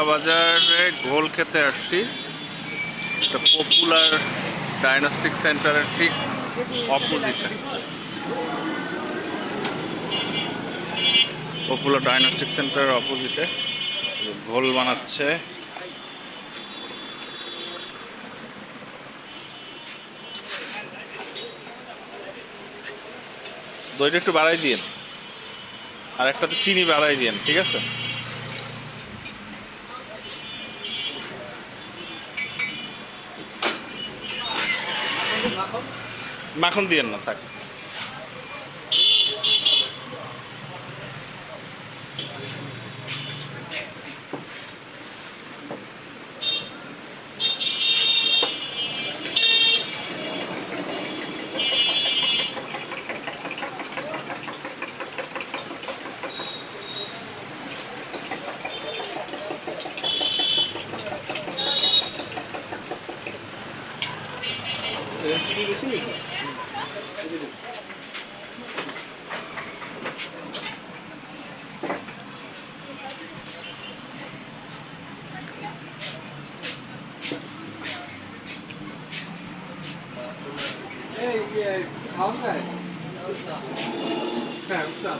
কলা বাজারে গোল খেতে আসছি। এটা পপুলার ডায়নস্টিক সেন্টারের ঠিক অপোজিটে পপুলার ডায়নস্টিক সেন্টারের অপোজিটে ঘোল বানাচ্ছে। দইটা একটু বাড়াই দিন আর একটাতে চিনি বাড়াই দিন ঠিক আছে? মাখন দিয়েন না থাক। খাওয়া যায় হ্যাঁ উঠলাম